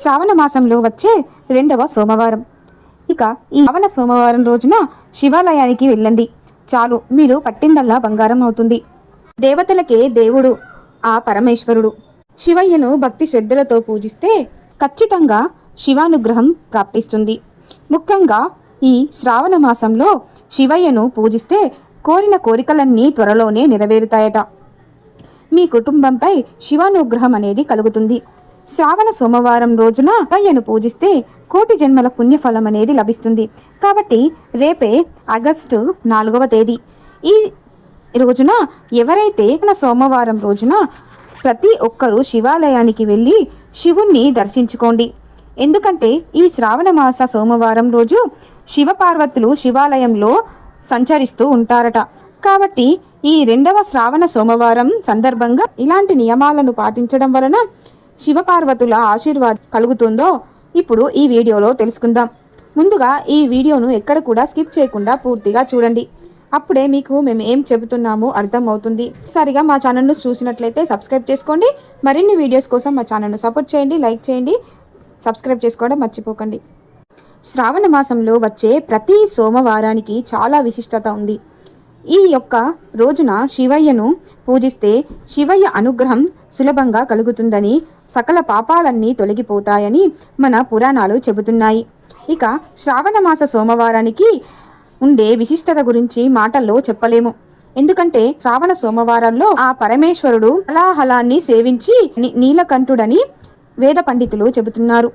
శ్రావణ మాసంలో వచ్చే రెండవ సోమవారం. ఇక ఈ శ్రావణ సోమవారం రోజున శివాలయానికి వెళ్ళండి. చాలు మీరు పట్టిందల్లా బంగారం అవుతుంది. దేవతలకే దేవుడు ఆ పరమేశ్వరుడు. శివయ్యను భక్తి శ్రద్ధలతో పూజిస్తే ఖచ్చితంగా శివానుగ్రహం ప్రాప్తిస్తుంది. ముఖ్యంగా ఈ శ్రావణ మాసంలో శివయ్యను పూజిస్తే కోరిన కోరికలన్నీ త్వరలోనే నెరవేరుతాయట. మీ కుటుంబంపై శివానుగ్రహం అనేది కలుగుతుంది. శ్రావణ సోమవారం రోజున అయ్యను పూజిస్తే కోటి జన్మల పుణ్యఫలం అనేది లభిస్తుంది. కాబట్టి రేపే ఆగస్టు నాలుగవ తేదీ. ఈ రోజున ఎవరైతే మన సోమవారం రోజున ప్రతి ఒక్కరూ శివాలయానికి వెళ్ళి శివుణ్ణి దర్శించుకోండి. ఎందుకంటే ఈ శ్రావణ మాస సోమవారం రోజు శివపార్వతులు శివాలయంలో సంచరిస్తూ ఉంటారట. కాబట్టి ఈ రెండవ శ్రావణ సోమవారం సందర్భంగా ఇలాంటి నియమాలను పాటించడం వలన శివపార్వతుల ఆశీర్వాద కలుగుతుందో ఇప్పుడు ఈ వీడియోలో తెలుసుకుందాం. ముందుగా ఈ వీడియోను ఎక్కడ కూడా స్కిప్ చేయకుండా పూర్తిగా చూడండి. అప్పుడే మీకు మేము ఏం చెబుతున్నామో అర్థమవుతుంది. సరిగా మా ఛానల్ను చూసినట్లయితే సబ్స్క్రైబ్ చేసుకోండి. మరిన్ని వీడియోస్ కోసం మా ఛానల్ను సపోర్ట్ చేయండి లైక్ చేయండి సబ్స్క్రైబ్ చేసుకోవడం మర్చిపోకండి. శ్రావణ మాసంలో వచ్చే ప్రతి సోమవారానికి చాలా విశిష్టత ఉంది. ఈ యొక్క రోజున శివయ్యను పూజిస్తే శివయ్య అనుగ్రహం సులభంగా కలుగుతుందని సకల పాపాలన్నీ తొలగిపోతాయని మన పురాణాలు చెబుతున్నాయి. ఇక శ్రావణమాస సోమవారానికి ఉండే విశిష్టత గురించి మాటల్లో చెప్పలేము. ఎందుకంటే శ్రావణ సోమవారాల్లో ఆ పరమేశ్వరుడు హలాహలాన్ని సేవించి నీలకంఠుడని వేద పండితులు చెబుతున్నారు.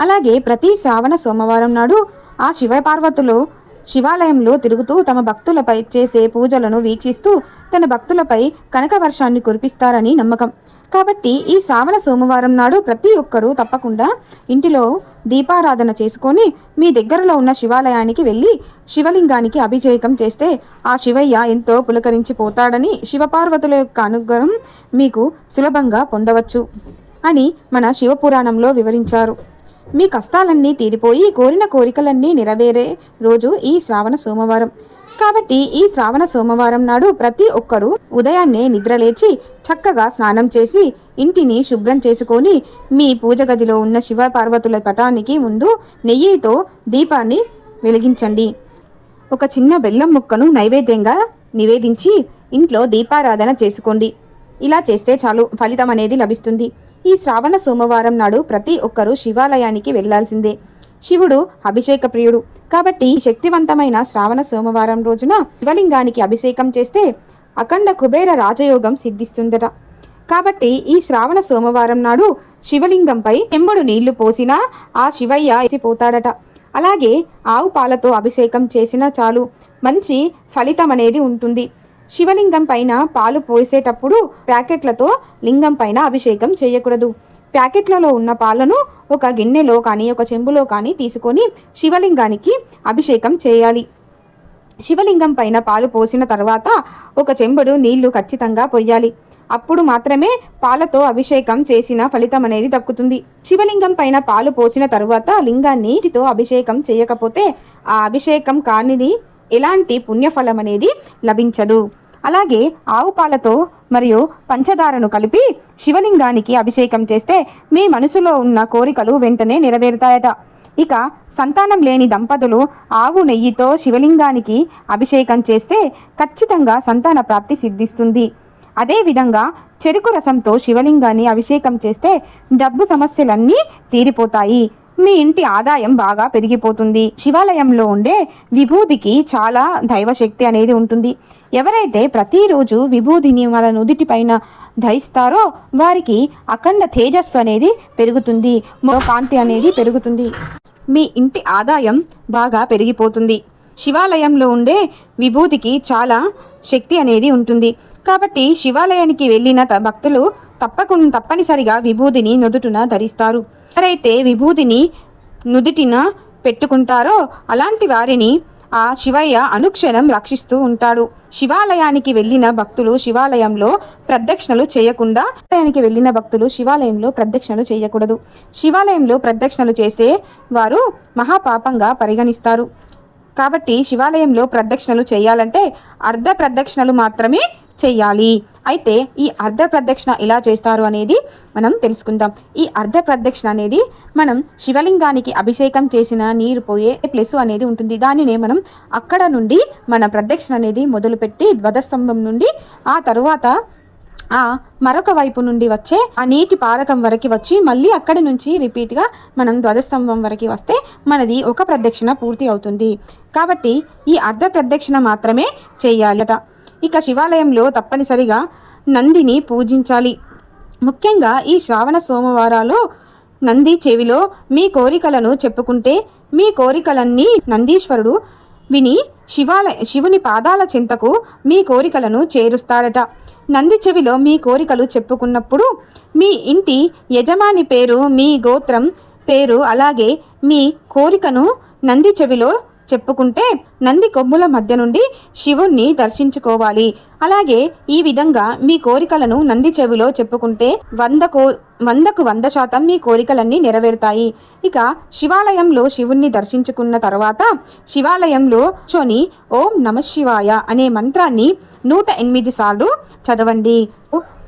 అలాగే ప్రతి శ్రావణ సోమవారం నాడు ఆ శివపార్వతులు శివాలయంలో తిరుగుతూ తమ భక్తులపై చేసే పూజలను వీక్షిస్తూ తన భక్తులపై కనక వర్షాన్ని కురిపిస్తారని నమ్మకం. కాబట్టి ఈ శ్రావణ సోమవారం నాడు ప్రతి ఒక్కరూ తప్పకుండా ఇంటిలో దీపారాధన చేసుకొని మీ దగ్గరలో ఉన్న శివాలయానికి వెళ్ళి శివలింగానికి అభిషేకం చేస్తే ఆ శివయ్య ఎంతో పులకరించిపోతాడని శివపార్వతుల యొక్క అనుగ్రహం మీకు సులభంగా పొందవచ్చు అని మన శివపురాణంలో వివరించారు. మీ కష్టాలన్నీ తీరిపోయి కోరిన కోరికలన్నీ నెరవేరే రోజు ఈ శ్రావణ సోమవారం. కాబట్టి ఈ శ్రావణ సోమవారం నాడు ప్రతి ఒక్కరూ ఉదయాన్నే నిద్రలేచి చక్కగా స్నానం చేసి ఇంటిని శుభ్రం చేసుకొని మీ పూజ గదిలో ఉన్న శివ పార్వతుల పటానికి ముందు నెయ్యితో దీపాన్ని వెలిగించండి. ఒక చిన్న బెల్లం ముక్కను నైవేద్యంగా నివేదించి ఇంట్లో దీపారాధన చేసుకోండి. ఇలా చేస్తే చాలు ఫలితం అనేది లభిస్తుంది. ఈ శ్రావణ సోమవారం నాడు ప్రతి ఒక్కరూ శివాలయానికి వెళ్ళాల్సిందే శివుడు అభిషేక ప్రియుడు. కాబట్టి శక్తివంతమైన శ్రావణ సోమవారం రోజున శివలింగానికి అభిషేకం చేస్తే అఖండ కుబేర రాజయోగం సిద్ధిస్తుందట. కాబట్టి ఈ శ్రావణ సోమవారం నాడు శివలింగంపై చెంబుడు నీళ్ళు పోసినా ఆ శివయ్య వేసిపోతాడట అలాగే ఆవు పాలతో అభిషేకం చేసినా చాలు. మంచి ఫలితం అనేది ఉంటుంది. శివలింగం పైన పాలు పోసేటప్పుడు ప్యాకెట్లతో లింగం పైన అభిషేకం చేయకూడదు. ప్యాకెట్లలో ఉన్న పాలను ఒక గిన్నెలో కానీ ఒక చెంబులో కానీ తీసుకొని శివలింగానికి అభిషేకం చేయాలి. శివలింగం పైన పాలు పోసిన తర్వాత ఒక చెంబుడు నీళ్ళు ఖచ్చితంగా పొయ్యాలి. అప్పుడు మాత్రమే పాలతో అభిషేకం చేసిన ఫలితం అనేది దక్కుతుంది. శివలింగం పైన పాలు పోసిన తరువాత లింగాన్ని నీటితో అభిషేకం చేయకపోతే ఆ అభిషేకం కానిది ఎలాంటి పుణ్యఫలం అనేది లభించదు. అలాగే ఆవు పాలతో మరియు పంచదారను కలిపి శివలింగానికి అభిషేకం చేస్తే మీ మనసులో ఉన్న కోరికలు వెంటనే నెరవేరుతాయట. ఇక సంతానం లేని దంపతులు ఆవు నెయ్యితో శివలింగానికి అభిషేకం చేస్తే ఖచ్చితంగా సంతాన ప్రాప్తి సిద్ధిస్తుంది. అదేవిధంగా చెరుకు రసంతో శివలింగాన్ని అభిషేకం చేస్తే డబ్బు సమస్యలన్నీ తీరిపోతాయి. మీ ఇంటి ఆదాయం బాగా పెరిగిపోతుంది. శివాలయంలో ఉండే విభూతికి చాలా దైవశక్తి అనేది ఉంటుంది. ఎవరైతే ప్రతిరోజు విభూతిని వాళ్ళ నుదిటిపైన ధరిస్తారో వారికి అఖండ తేజస్సు అనేది పెరుగుతుంది. కాంతి అనేది పెరుగుతుంది. మీ ఇంటి ఆదాయం బాగా పెరిగిపోతుంది. శివాలయంలో ఉండే విభూతికి చాలా శక్తి అనేది ఉంటుంది. కాబట్టి శివాలయానికి వెళ్ళిన త- భక్తులు తప్పకుండా తప్పనిసరిగా విభూతిని నుదుటున ధరిస్తారు. ఎవరైతే విభూతిని నుదుటిన పెట్టుకుంటారో అలాంటి వారిని ఆ శివయ్య అనుక్షణం రక్షిస్తూ ఉంటాడు. శివాలయానికి వెళ్ళిన భక్తులు శివాలయంలో ప్రదక్షిణలు చేయకుండా శివాలయానికి వెళ్ళిన భక్తులు శివాలయంలో ప్రదక్షిణలు చేయకూడదు. శివాలయంలో ప్రదక్షిణలు చేసే వారు మహాపాపంగా పరిగణిస్తారు. కాబట్టి శివాలయంలో ప్రదక్షిణలు చేయాలంటే అర్ధ ప్రదక్షిణలు మాత్రమే చేయాలి. అయితే ఈ అర్ధ ప్రదక్షిణ ఎలా చేస్తారు అనేది మనం తెలుసుకుందాం. ఈ అర్ధ ప్రదక్షిణ అనేది మనం శివలింగానికి అభిషేకం చేసిన నీరు పోయే ప్లస్ అనేది ఉంటుంది. దానినే మనం అక్కడ నుండి మన ప్రదక్షిణ అనేది మొదలుపెట్టి ధ్వజస్తంభం నుండి ఆ తరువాత ఆ మరొక వైపు నుండి వచ్చే ఆ నీటి పారకం వరకు వచ్చి మళ్ళీ అక్కడి నుంచి రిపీట్గా మనం ధ్వజస్తంభం వరకు వస్తే మనది ఒక ప్రదక్షిణ పూర్తి అవుతుంది. కాబట్టి ఈ అర్ధ ప్రదక్షిణ మాత్రమే చేయాలట. ఇక శివాలయంలో తప్పనిసరిగా నందిని పూజించాలి. ముఖ్యంగా ఈ శ్రావణ సోమవారాలు నంది చెవిలో మీ కోరికలను చెప్పుకుంటే మీ కోరికలన్నీ నందీశ్వరుడు విని శివాలయ శివుని పాదాల చింతకు మీ కోరికలను చేరుస్తాడట. నంది చెవిలో మీ కోరికలు చెప్పుకున్నప్పుడు మీ ఇంటి యజమాని పేరు మీ గోత్రం పేరు అలాగే మీ కోరికను నంది చెవిలో చెప్పుకుంటే నంది కొమ్ముల మధ్య నుండి శివుణ్ణి దర్శించుకోవాలి. అలాగే ఈ విధంగా మీ కోరికలను నంది చెవిలో చెప్పుకుంటే వంద కో వందకు వంద శాతం మీ కోరికలన్నీ నెరవేరుతాయి. ఇక శివాలయంలో శివుణ్ణి దర్శించుకున్న తర్వాత శివాలయంలో చోని ఓం నమ శివాయ అనే మంత్రాన్ని నూట ఎనిమిది సార్లు చదవండి.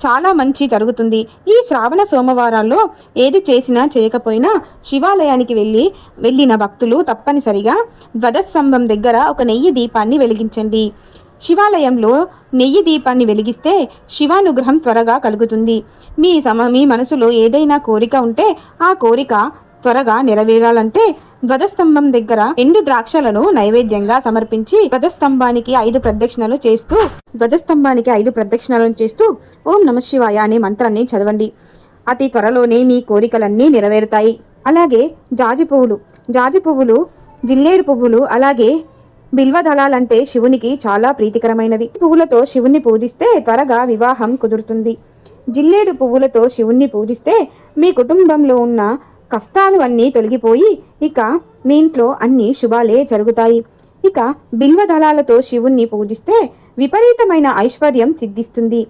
చాలా మంచి జరుగుతుంది. ఈ శ్రావణ సోమవారాల్లో ఏది చేసినా చేయకపోయినా శివాలయానికి వెళ్ళి వెళ్ళిన భక్తులు తప్పనిసరిగా ధ్వజస్తంభం దగ్గర ఒక నెయ్యి దీపాన్ని వెలిగించండి. శివాలయంలో నెయ్యి దీపాన్ని వెలిగిస్తే శివానుగ్రహం త్వరగా కలుగుతుంది. మీ సమ మీ మనసులో ఏదైనా కోరిక ఉంటే ఆ కోరిక త్వరగా నెరవేరాలంటే ధ్వజస్తంభం దగ్గర ఎండు ద్రాక్షలను నైవేద్యంగా సమర్పించి ధ్వజస్తంభానికి ఐదు ప్రదక్షిణలు చేస్తూ ధ్వజస్తంభానికి ఐదు ప్రదక్షిణలను చేస్తూ ఓం నమశివాయ అనే మంత్రాన్ని చదవండి. అతి త్వరలోనే మీ కోరికలన్నీ నెరవేరుతాయి. అలాగే జాజి పువ్వులు జాజి పువ్వులు జిల్లేడు పువ్వులు అలాగే బిల్వదళాలంటే శివునికి చాలా ప్రీతికరమైనవి. పువ్వులతో శివుణ్ణి పూజిస్తే త్వరగా వివాహం కుదురుతుంది. జిల్లేడు పువ్వులతో శివుణ్ణి పూజిస్తే మీ కుటుంబంలో ఉన్న కష్టాలు అన్నీ తొలగిపోయి ఇక మీ ఇంట్లో అన్ని శుభాలే జరుగుతాయి. ఇక బిల్వదళాలతో శివుణ్ణి పూజిస్తే విపరీతమైన ఐశ్వర్యం సిద్ధిస్తుంది.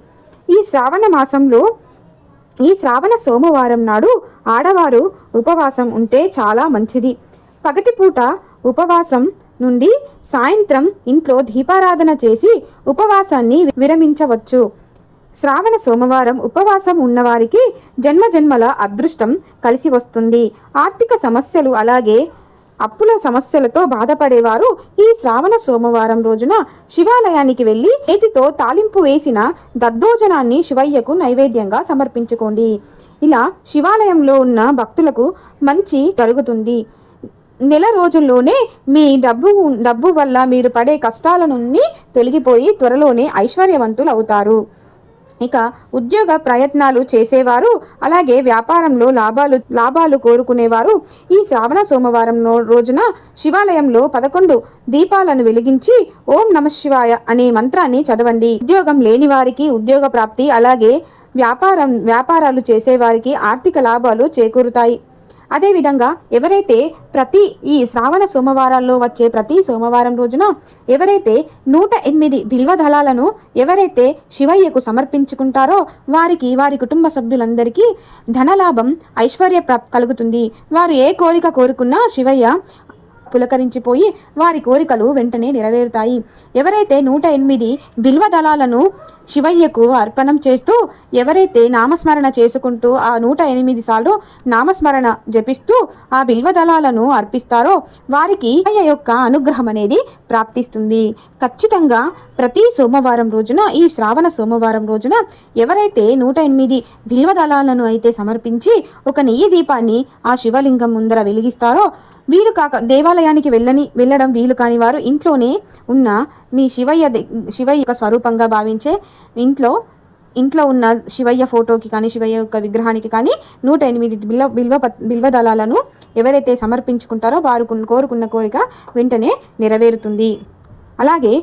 ఈ శ్రావణ మాసంలో ఈ శ్రావణ సోమవారం నాడు ఆడవారు ఉపవాసం ఉంటే చాలా మంచిది. పగటిపూట ఉపవాసం నుండి సాయంత్రం ఇంట్లో దీపారాధన చేసి ఉపవాసాన్ని విరమించవచ్చు. శ్రావణ సోమవారం ఉపవాసం ఉన్నవారికి జన్మజన్మల అదృష్టం కలిసి వస్తుంది. ఆర్థిక సమస్యలు అలాగే అప్పుల సమస్యలతో బాధపడేవారు ఈ శ్రావణ సోమవారం రోజున శివాలయానికి వెళ్ళి చేతితో తాలింపు వేసిన దద్దోజనాన్ని శివయ్యకు నైవేద్యంగా సమర్పించుకోండి. ఇలా శివాలయంలో ఉన్న భక్తులకు మంచి జరుగుతుంది. నెల రోజుల్లోనే మీ డబ్బు డబ్బు వల్ల మీరు పడే కష్టాల నుండి తొలగిపోయి త్వరలోనే ఐశ్వర్యవంతులు అవుతారు. ఇక ఉద్యోగ ప్రయత్నాలు చేసేవారు అలాగే వ్యాపారంలో లాభాలు లాభాలు కోరుకునేవారు. ఈ శ్రావణ సోమవారం రోజున శివాలయంలో పదకొండు దీపాలను వెలిగించి ఓం నమ శివాయ అనే మంత్రాన్ని చదవండి. ఉద్యోగం లేని వారికి ఉద్యోగ ప్రాప్తి అలాగే వ్యాపారం వ్యాపారాలు చేసేవారికి ఆర్థిక లాభాలు చేకూరుతాయి. అదేవిధంగా ఎవరైతే ప్రతి ఈ శ్రావణ సోమవారాల్లో వచ్చే ప్రతి సోమవారం రోజున ఎవరైతే నూట ఎనిమిది బిల్వదళాలను ఎవరైతే శివయ్యకు సమర్పించుకుంటారో వారికి వారి కుటుంబ సభ్యులందరికీ ధనలాభం ఐశ్వర్య కలుగుతుంది. వారు ఏ కోరిక కోరుకున్నా శివయ్య పులకరించిపోయి వారి కోరికలు వెంటనే నెరవేరుతాయి. ఎవరైతే నూట ఎనిమిది బిల్వ దళాలను శివయ్యకు అర్పణం చేస్తూ ఎవరైతే నామస్మరణ చేసుకుంటూ ఆ నూట ఎనిమిది సార్లు నామస్మరణ జపిస్తూ ఆ బిల్వ దళాలను అర్పిస్తారో వారికి శివయ్య యొక్క అనుగ్రహం అనేది ప్రాప్తిస్తుంది. ఖచ్చితంగా ప్రతి సోమవారం రోజున ఈ శ్రావణ సోమవారం రోజున ఎవరైతే నూట ఎనిమిది బిల్వ దళాలను అయితే సమర్పించి ఒక నెయ్యి దీపాన్ని ఆ శివలింగం ముందర వెలిగిస్తారో వీలు కాక దేవాలయానికి వెళ్ళని వెళ్ళడం వీలు కాని వారు ఇంట్లోనే ఉన్న మీ శివయ్య శివయ్య యొక్క స్వరూపంగా భావించే ఇంట్లో ఇంట్లో ఉన్న శివయ్య ఫోటోకి కానీ శివయ్య యొక్క విగ్రహానికి కానీ నూట ఎనిమిది బిల్వ బిల్వ బిల్వ దళాలను ఎవరైతే సమర్పించుకుంటారో వారు కోరుకున్న కోరిక వెంటనే నెరవేరుతుంది. అలాగే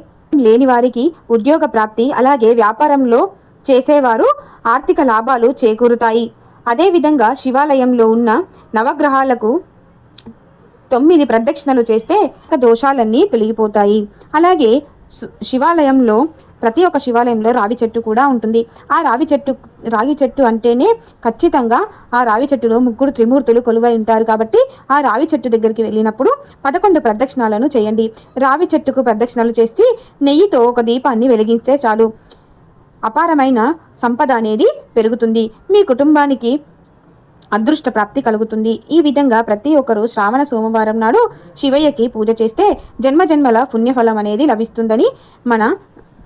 లేని వారికి ఉద్యోగ ప్రాప్తి అలాగే వ్యాపారంలో చేసేవారు ఆర్థిక లాభాలు చేకూరుతాయి. అదేవిధంగా శివాలయంలో ఉన్న నవగ్రహాలకు తొమ్మిది ప్రదక్షిణలు చేస్తే దోషాలన్నీ తొలగిపోతాయి. అలాగే శివాలయంలో ప్రతి ఒక్క శివాలయంలో రావి చెట్టు కూడా ఉంటుంది. ఆ రావి చెట్టు రాగి చెట్టు అంటేనే ఖచ్చితంగా ఆ రావి చెట్టులో ముగ్గురు త్రిమూర్తులు కొలువై ఉంటారు కాబట్టి ఆ రావి చెట్టు దగ్గరికి వెళ్ళినప్పుడు పదకొండు ప్రదక్షిణాలను చేయండి. రావి చెట్టుకు ప్రదక్షిణలు చేసి నెయ్యితో ఒక దీపాన్ని వెలిగిస్తే చాలు. అపారమైన సంపద అనేది పెరుగుతుంది. మీ కుటుంబానికి అదృష్ట ప్రాప్తి కలుగుతుంది. ఈ విధంగా ప్రతి ఒక్కరూ శ్రావణ సోమవారం నాడు శివయ్యకి పూజ చేస్తే జన్మజన్మల పుణ్యఫలం అనేది లభిస్తుందని మన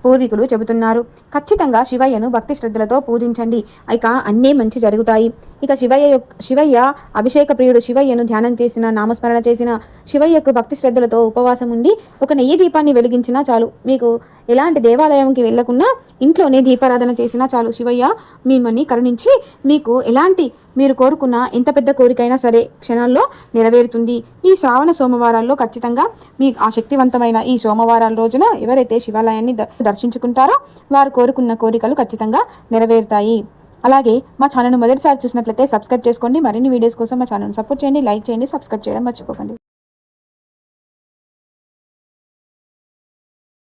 పూర్వీకులు చెబుతున్నారు. ఖచ్చితంగా శివయ్యను భక్తి శ్రద్ధలతో పూజించండి. ఇక అన్నీ మంచి జరుగుతాయి. ఇక శివయ్య యొక్క శివయ్య అభిషేక ప్రియుడు శివయ్యను ధ్యానం చేసిన నామస్మరణ చేసిన శివయ్యకు భక్తి శ్రద్ధలతో ఉపవాసం ఉండి ఒక నెయ్యి దీపాన్ని వెలిగించినా చాలు. మీకు ఎలాంటి దేవాలయంకి వెళ్ళకుండా ఇంట్లోనే దీపారాధన చేసినా చాలు శివయ్య. మిమ్మల్ని కరుణించి మీకు ఎలాంటి మీరు కోరుకున్న ఎంత పెద్ద కోరికైనా సరే క్షణాల్లో నెరవేరుతుంది. ఈ శ్రావణ సోమవారాల్లో ఖచ్చితంగా మీ ఆ శక్తివంతమైన ఈ సోమవారాల రోజున ఎవరైతే శివాలయాన్ని ద- దర్శించుకుంటారో వారు కోరుకున్న కోరికలు ఖచ్చితంగా నెరవేరుతాయి. అలాగే మా ఛానల్ను మొదటిసారి చూసినట్లయితే సబ్స్క్రైబ్ చేసుకోండి. మరిన్ని వీడియోస్ కోసం మా ఛానల్ సపోర్ట్ చేయండి. లైక్ చేయండి. సబ్స్క్రైబ్ చేయడం మర్చిపోకండి.